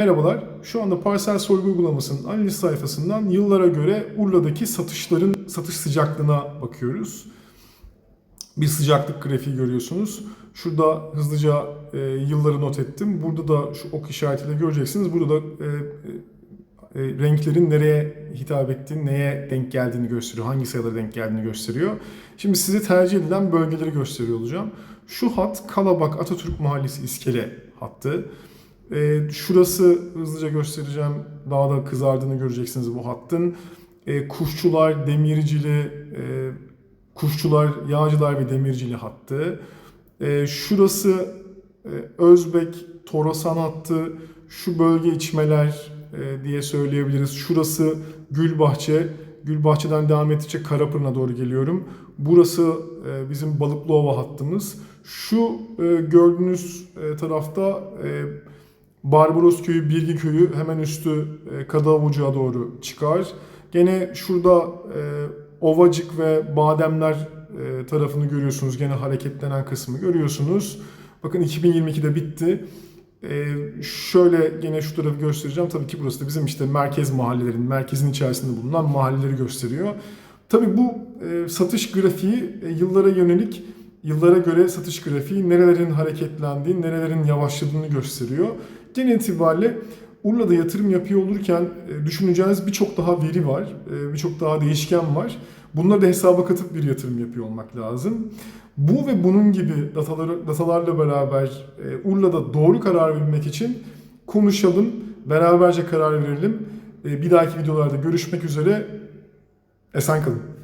Merhabalar. Şu anda parsel sorgu uygulamasının analiz sayfasından yıllara göre Urla'daki satışların satış sıcaklığına bakıyoruz. Bir sıcaklık grafiği görüyorsunuz. Şurada hızlıca e, yılları not ettim. Burada da şu ok işaretiyle göreceksiniz. Burada da e, e, renklerin nereye hitap ettiğini, neye denk geldiğini gösteriyor. Hangi sayılara denk geldiğini gösteriyor. Şimdi size tercih edilen bölgeleri gösteriyor olacağım. Şu hat Kalabak Atatürk Mahallesi iskele hattı. E, şurası hızlıca göstereceğim. Daha da kızardığını göreceksiniz bu hattın. E, Kuşçular, Demircili, e, Kuşçular, Yağcılar ve Demircili hattı. E, şurası e, Özbek, Torasan hattı. Şu bölge içmeler e, diye söyleyebiliriz. Şurası Gülbahçe. Gülbahçe'den devam ettikçe Karapırın'a doğru geliyorum. Burası e, bizim Balıklıova hattımız. Şu e, gördüğünüz e, tarafta e, Barbaros Köyü, Bilgi Köyü hemen üstü e, Kadavucu'ya doğru çıkar. Gene şurada e, Ovacık ve Bademler e, tarafını görüyorsunuz. Gene hareketlenen kısmı görüyorsunuz. Bakın 2022'de bitti. E, şöyle gene şu tarafı göstereceğim. Tabii ki burası da bizim işte merkez mahallelerin, merkezin içerisinde bulunan mahalleleri gösteriyor. Tabii bu satış grafiği yıllara yönelik, yıllara göre satış grafiği nerelerin hareketlendiğini, nerelerin yavaşladığını gösteriyor. Genel itibariyle Urla'da yatırım yapıyor olurken e, düşüneceğiniz birçok daha veri var, e, birçok daha değişken var. Bunları da hesaba katıp bir yatırım yapıyor olmak lazım. Bu ve bunun gibi dataları, datalarla beraber e, Urla'da doğru karar vermek için konuşalım, beraberce karar verelim. Bir dahaki videolarda görüşmek üzere. Esen kalın.